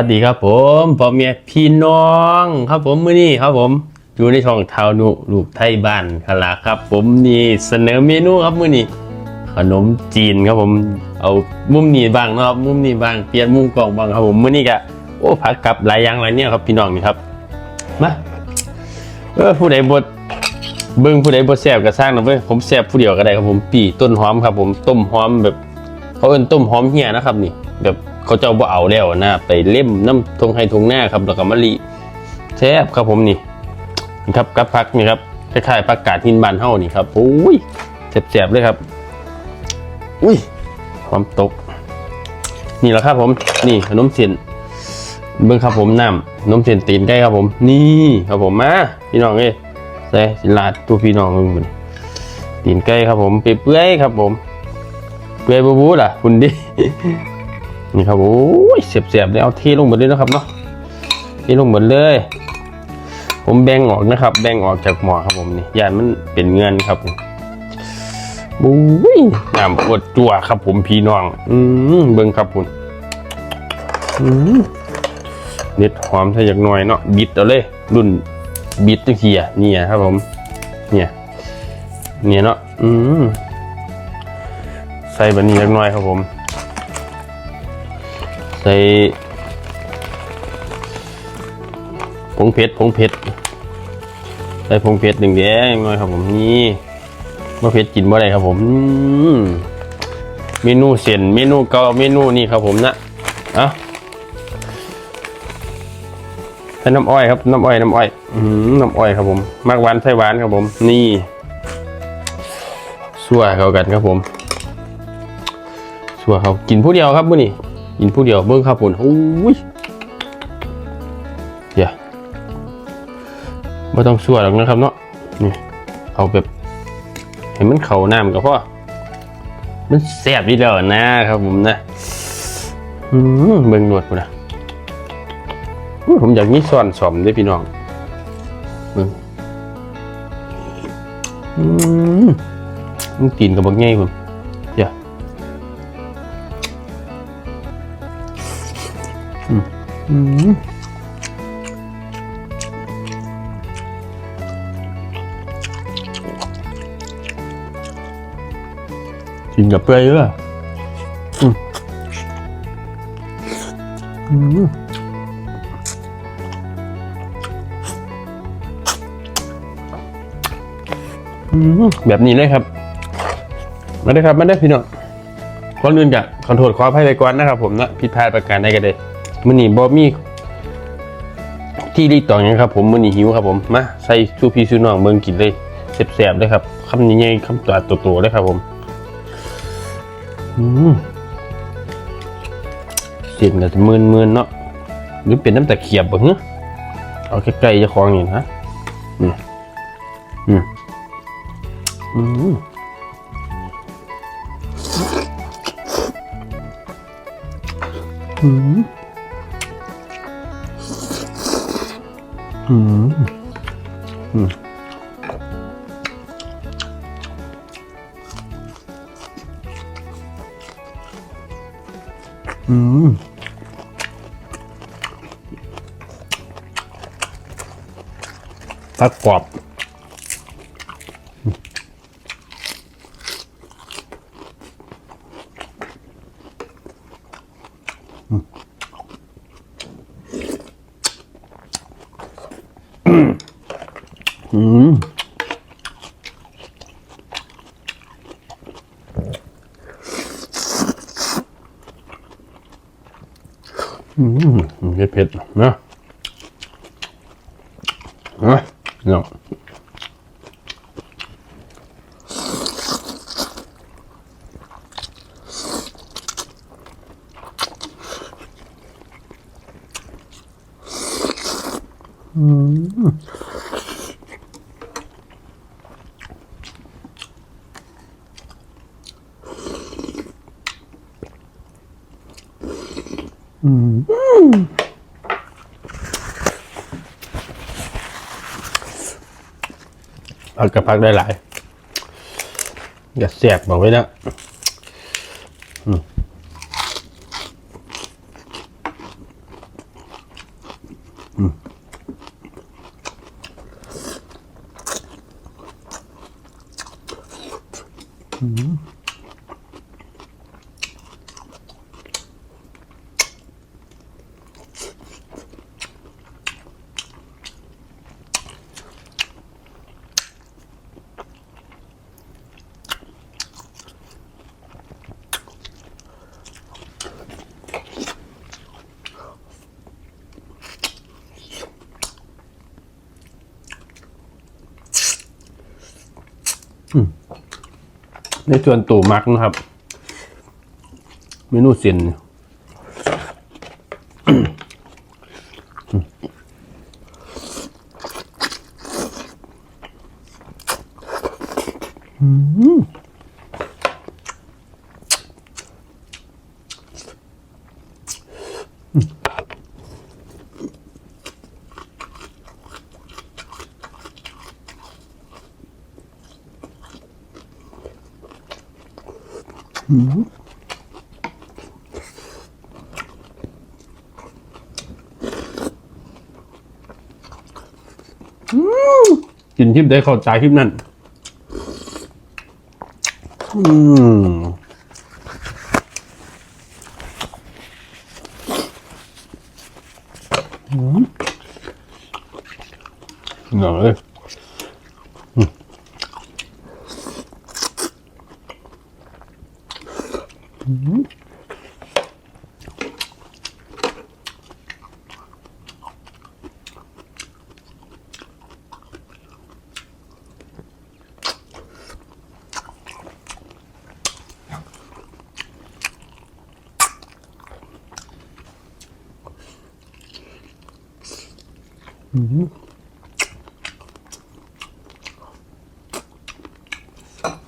สวัสดีครับผมพ่อเมียพี่น้องครับผมมื้อนี้ครับผมอยู่ในช่องเท้านุลูกไทยบ้านคลาครับ ผมนี่เสนอเมนูครับมื้อนี้ขนมจีนครับผมเอามุมนี้บ้างนะครับมุมนี้บ้างเปลี่ยนมุมกล่องบ้างครับผมมื้อนี้ก็โอ้ผักกับหลายอย่างหลายเนี่ยครับพี่น้องนี่ครับมาเออผู้ใดบดเบิ่งผู้ใดบดแซบก็สร้างนะเว้ยผมแซบผู้เดียวก็ได้ครับผมปีต้นหอมครับ ผมต้มหอมแบบเขาเอิ้นต้มหอมเหี่ยนะครับนี่แบบ เขาเจ้าบ่เอาแล้วนะไปเล่มน้ำทงไฮทงหน้าครับแล้วก็มะลิแซ่บครับผมนี่ครับกับผักนี่ครับคล้ายๆผักกาดหินบานเฮานี่ครับโอ้ยแซ่บๆเลยครับ อุ้ยความตก นี่แหละครับผม นี่ขนมเส้นเบิ้งครับผมน้ำขนมเส้นตีนไก่ครับผม นี่ครับผมมาพี่น้องเอ้ยใส่สิลาดตัวพี่น้องเบิ่งตีนไก่ครับผมเปื่อยๆครับผม เปื่อยบูบูล่ะคุณดิ นี่ครับโอ้ยเสียบๆเลยเอาเทลงหมดเลยนะครับเนาะเทลงหมดเลย ผมแบ่งออกนะครับ แบ่งออกจากหมอครับผมนี่ยานมันเป็นเงินครับบู๊ยน้ำปวดจั่วครับผมพี่น้อง อืมเบิ่งครับคุณอืมเน็ดหอมถ้าอยากหน่อยเนาะบิดเอาเลย รุ่นบิดตะเคียนี่ครับผม เนี่ย เนี่ยเนาะอืมใส่บะหมี่เล็กน้อยครับผม ใส่ผงเผ็ดผงเผ็ดใส่ผงเผ็ดหนึ่งแดงน้อยครับผมนี่มะเผ็ดกินบ่ได้ครับผมเมนูเส้นเมนูเกาเมนูนี่ครับผมนะเอาใส่น้ำอ้อยครับน้ำอ้อยน้ำอ้อยอน้ำอ้อยครับผมมากหวานใส่หวานครับผม นี่สั่วเข้ากันครับผมสัวเขากินผู้เดียวครับมื้อนี้ กินผู้เดียวเบิ่งครับผมโอ้ยเดี๋ยวไม่ต้องสัวหรอกนะครับเนาะนี่เอาแบบเห็นมันเข่าน้ำก็พอมันแซ่บดีแล้วนะครับผมนะอืมเบิ่งหนวดกูนะผมอยากมีซ่อนสอมด้วยพี่น้องเบิ่งอืมมันตีนกับบักไงผม อืมกินกับเปลือยด้วยอืมอืมอืมแบบนี้เลยครับ มาได้ครับมาได้พี่น้องก่อนอื่นจะขอโทษขออภัยไปก่อนนะครับผมนะผิดพลาดประการใดก็ได้ มื้อนี้บ่มีที่รีตองยังครับผมมื้อนี้หิวครับผมมาใส่ชูพี่ชูน้องเบิ่งกินเลยแซ่บๆเลยครับคำใหญ่ๆคำตัวโตๆเลยครับผมอืมเสียงก็จะมึนๆเนาะหรือเป็นน้ำตะเขียบบ่ฮะเอาใกล้ๆจะคลองนี่นะอืมอืมอืมอืม อืมอืมอืมตัดกรอบอืมอืมเผ็ดเผ็ดๆนะนะเนาะ ผักกับผักได้หลาย อย่าเสียบบอกไว้นะ ในส่วนตู่มักนะครับ เมนูเส้น กินทิพได้เข้าใจทิพนั่น อืมหนังเลย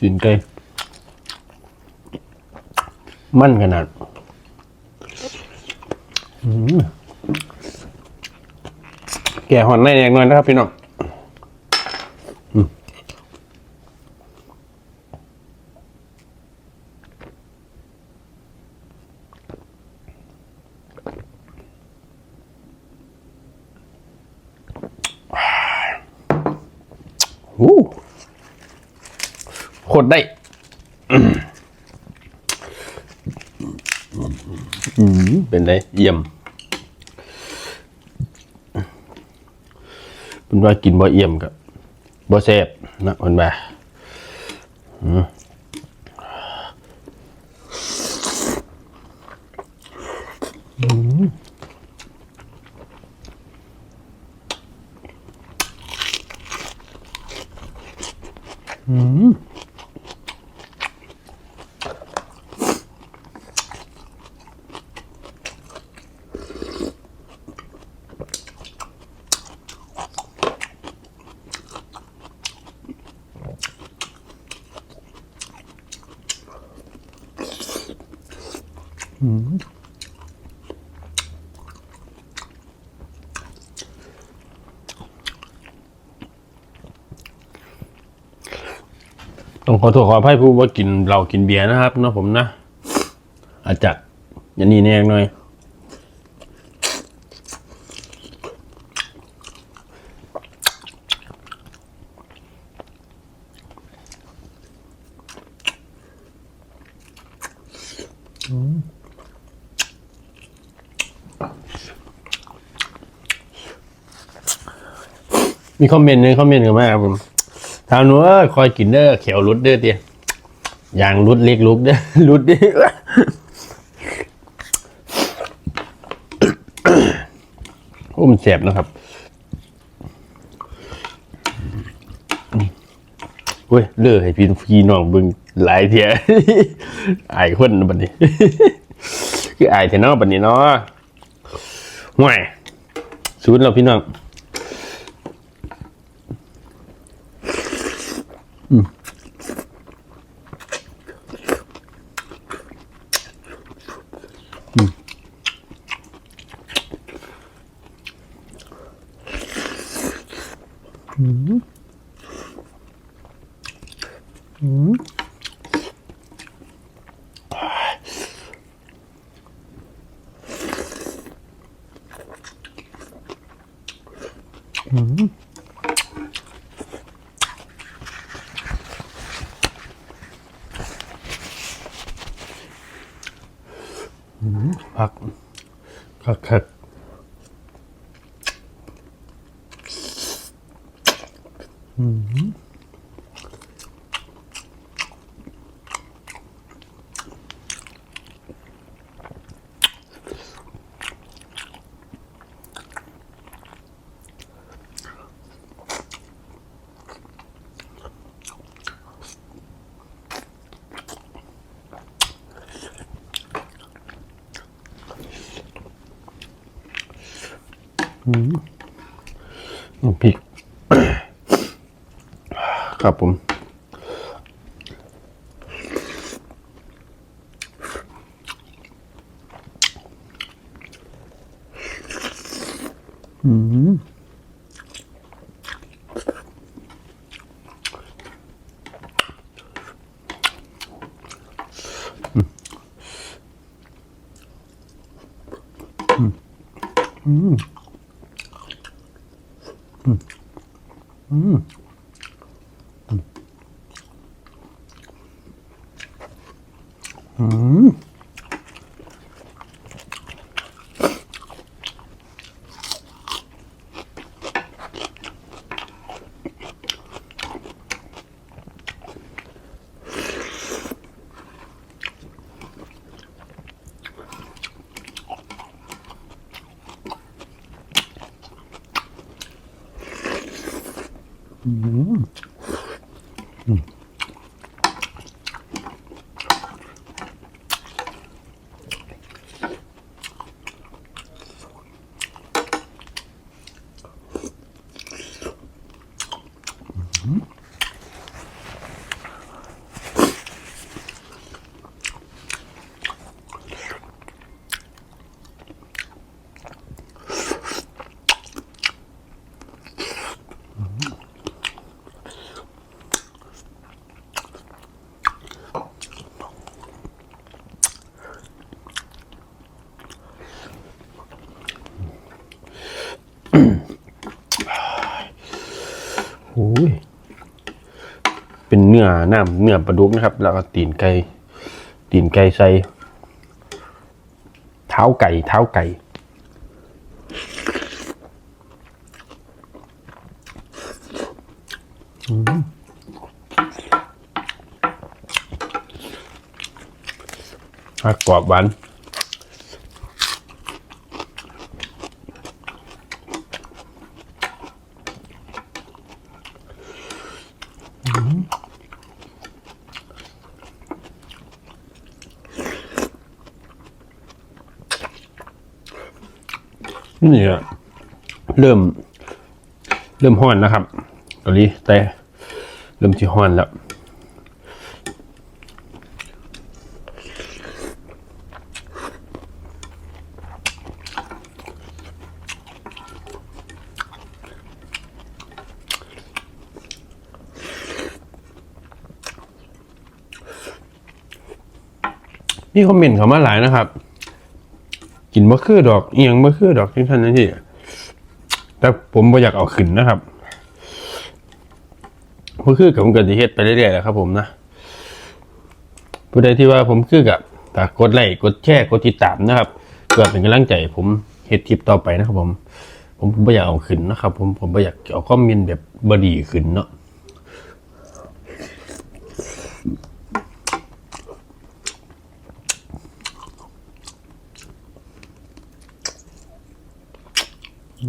สินไก่มั่นขนาดแก่หอนในแรงน้อยนะครับพี่น้อง โอ้โคตรได้อืมเป็นไรเยี่ยมเป็นว่ากินบ่เยี่ยมกับบ่แซ่บนะคนแบ่าอืม 嗯。 ต้องขอโทษขออภัยผู้ว่ากินเรากินเบียร์นะครับเนาะผมนะ อาจจะอย่างนี้แน่หน่อยมีคอมเมนต์หนึงคอมเมนต์กันมครับผม ถามหนูว่าคอยกินเด้อเขียวรุดเด้อเตียอย่างรุดเล็กลุกเด้อรุดด้อโอ้มันแสบนะครับเว้ยเลือให้พี่พี่น้องเบิ่งหลายเทียอายคนบัดนี้ คืออายเทนาะบัดนี้เนาะห่วยสูนเราพี่น้อง อ พักคักคัก น้ำพริก ครับผม อืม โอ้ย เป็ นเนื้อน้ำเนื้อปลาดุกนะครับ แล้วก็ตีนไก่ตีนไก่ใส่เท้าไก่เท้าไก่ผักกรอบหวาน นี่เริ่ม เริ่มห้อนนะครับตอนนี้แต่เริ่มที่ห้อนแล้วมีคอมเมนต์เข้ามาหลายนะครับ กินมะเขือดอกเอียงมะเขือดอกที่ท่านนั่นที่แต่ผมบ่อยากเอาขึ้นนะครับมะเขือกับผมก็จะเฮ็ดไปเรื่อยๆแหละครับ ผมนะผู้ใดที่ว่าผมคือกับฝากกดไลค์กดแชร์กดติดตามนะครับเพื่อเป็นกำลังใจผมเฮ็ดคลิปต่อไปนะครับผม ผมผมบ่อยากเอาขึ้นนะครับ ผมผมบ่อยากเอาคอมเมนต์แบบบดีขึ้นเนาะ อ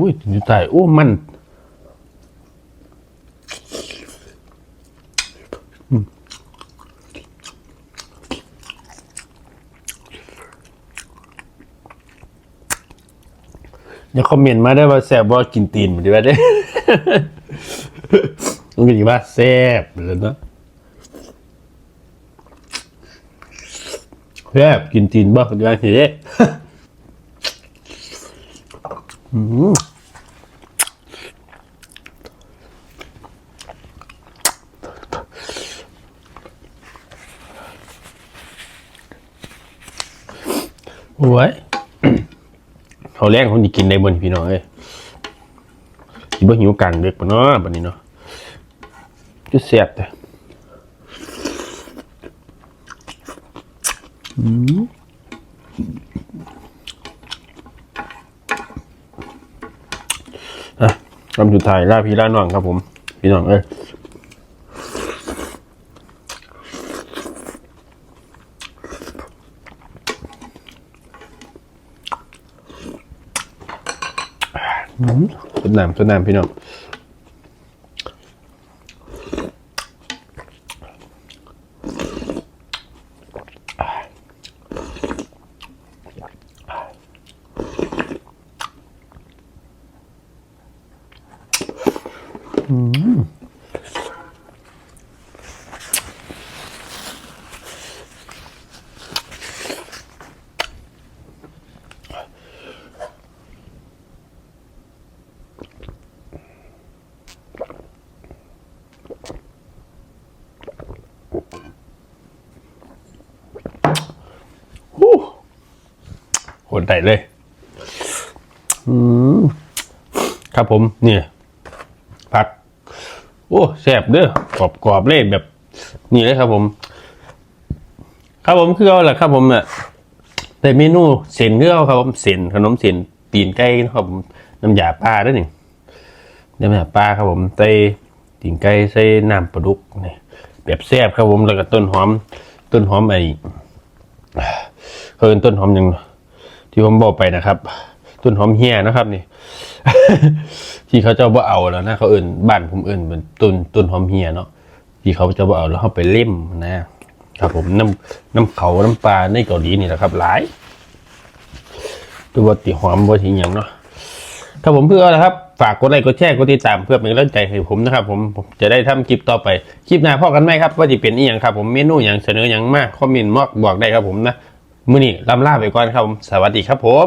อุ้ยอยู่ใต้โอ้ มันอืมอย่าคอมเมนต์มาได้ว่าแซ่บว่ากินตีนดีว่าได้มันก็ดีว่าแซ่บเลยเนาะแซ่บกินตีนบ้างดีว่าเด้ โอ้ยเขาแรกเขาจะกินได้บนพี่น้องเอ้ยสิบ่หิวกลางดึกปะเนาะบัดนี้เนาะจะแซ่บแต่อืมอะ คำสุดท้ายลาพี่ลาน้องครับผม พี่น้องเอ้ยสดน้ำสดน้ำพี่น้อง ดได้เลย อืมครับผมเนี่ยผัก โอ้แซ่บเด้อกรอบกรอบๆเลยแบบ นี่เลยครับผม ครับผมคือเอาแหละครับ ผมอะแต่เมนูเส้นคือเอาครับผมเส้นขนมเส้นตีนไก่นะครับผมน้ำยาปลาด้วยนี่น้ำยาปลาครับผมใส่ตีนไก่ใส่น้ำปลาดุกนี่แบบแซ่บครับผมแล้วก็ต้นหอม ต้นหอมไอ้เพิ่นต้นหอมยัง ที่ผมบอกไปนะครับ ต้นหอมเฮียนะครับนี่ ที่เขาเจ้าบ่เอาแล้วนะเขาเอิ่นบ้านผมเอิ่นเป็นต้นต้นหอมเฮียเนาะที่เขาเจ้าบ่เอาแล้วเขาไปเล่มนะครับผมน้ำน้ำเขาน้ำปลาในเกาหลีนี่แหละครับ หลายตัวติหอมบติหยังเนาะครับผมเพื่อนะครับฝากกดไลค์กดแชร์กดติดตามเพื่อเป็นกำลังใจให้ผมนะครับผมผมจะได้ทำคลิปต่อไป คลิปหน้าพ่อกันไหมครับ ว่าจะเป็นอีหยังครับผมเมนูอย่างเสนออย่างมากคอมเมนต์มอกบอกได้ครับผมนะ มื้อนี้ลำลาไปก่อนครับผมสวัสดีครับผม